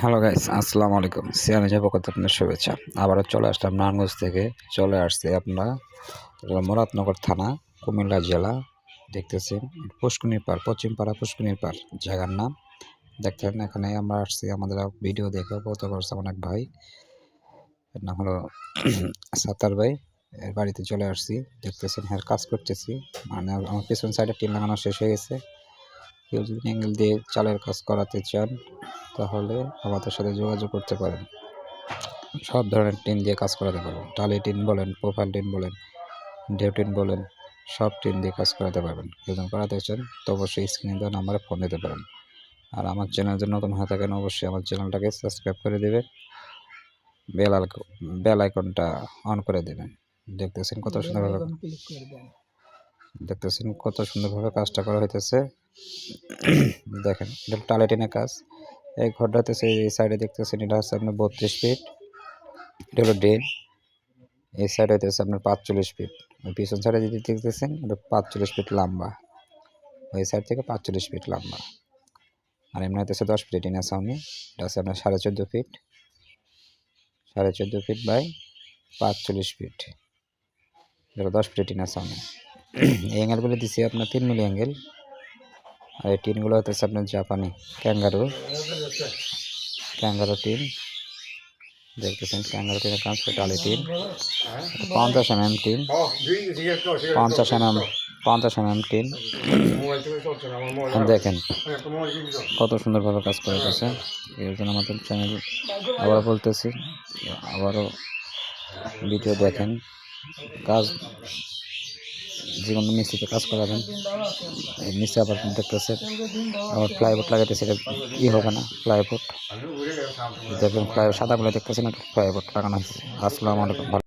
Hello guys আসসালামু আলাইকুম সিয়ামি যাব কত আপনার শুভেচ্ছা আবারও চলে আসলাম নারায়ণগঞ্জ থেকে চলে আসছে আপনারা মুরাদনগর থানা কুমিল্লা জেলা দেখতেছেন পুষ্কুনির পার পশ্চিমপাড়া পুষ্কুনির পার জায়গার নাম দেখতেন এখানে আমরা আসছি আমাদের ভিডিও দেখে কত করছে অনেক ভাই এর নাম হলো সাতার ভাই এর বাড়িতে চলে আসছি দেখতেছেন হ্যাঁ কাজ করতেছি। মানে আমার পেছন সাইডে টিন লাগানো শেষ হয়ে গেছে। কেউ যদি অ্যাঙ্গেল দিয়ে চালের কাজ করাতে চান। তাহলে আমাদের সাথে যোগাযোগ করতে পারেন। সব ধরনের টিন দিয়ে কাজ করাতে পারবেন। টালি টিন বলেন প্রোফাইল টিন বলেন ঢেউ টিন বলেন সব টিন দিয়ে কাজ করাতে পারবেন। যদি করাতে চান তো অবশ্যই স্ক্রিনে দেওয়া নাম্বারে ফোন দিতে পারেন। আর আমার চ্যানেল যদি নতুন হয়ে থাকেন অবশ্যই আমার চ্যানেলটাকে সাবস্ক্রাইব করে দেবেন বেল বেল আইকনটা অন করে দেবেন। দেখতেছেন কত সুন্দরভাবে ক্লিক করে দেন। দেখতেছেন কত সুন্দরভাবে কাজটা করা হইতেছে। দেখেন এটা টালে টেনে কাজ। এই ঘরটা হতেছে এই সাইডে দেখতেছেন, এটা হচ্ছে আপনার বত্রিশ ফিট এটা হলো ড্রেন। এই সাইড হইতেছে আপনার পাঁচচল্লিশ ফিট ওই পিছন সাইডে যদি দেখতেছেন ওটা পাঁচচল্লিশ ফিট লম্বা। ওই সাইড থেকে পাঁচচল্লিশ ফিট লম্বা। আর এমনি হইতেছে দশ ফিট টিনের সামনে, এটা হচ্ছে আপনার সাড়ে চোদ্দ ফিট সাড়ে চোদ্দ ফিট বাই পাঁচচল্লিশ ফিট এটা দশ ফিট টিনের সামনে। এই অ্যাঙ্গেলগুলো দিছি আপনার তিন মিলি অ্যাঙ্গেল আর এই টিনগুলো হতেছে আপনার জাপানি ক্যাঙ্গারু। Kangaroo tin. দেখতেছেন, ক্যাঙ্গারু টিনের কাজ টালি টিন। পঞ্চাশ এম এম টিন। পঞ্চাশ এম এম পঞ্চাশ এম এম টিন। দেখেন, কত সুন্দরভাবে কাজ করে গেছে এর জন্য আমাদের চ্যানেল আবার বলতেছি, আবারও ভিডিও দেখেন। কাজ যে কোনো মিস্ত্রিতে কাজ করাবেন। নিচে আবার দেখতেছে, আবার প্লাইবোর্ড লাগাইতেছে, এটা ই হবে না প্লাইবোর্ড দেখবেন প্লাই সাদা বলে দেখতেছেন প্লাইবোর্ড লাগানো হয়েছে। আসসালামু আলাইকুম।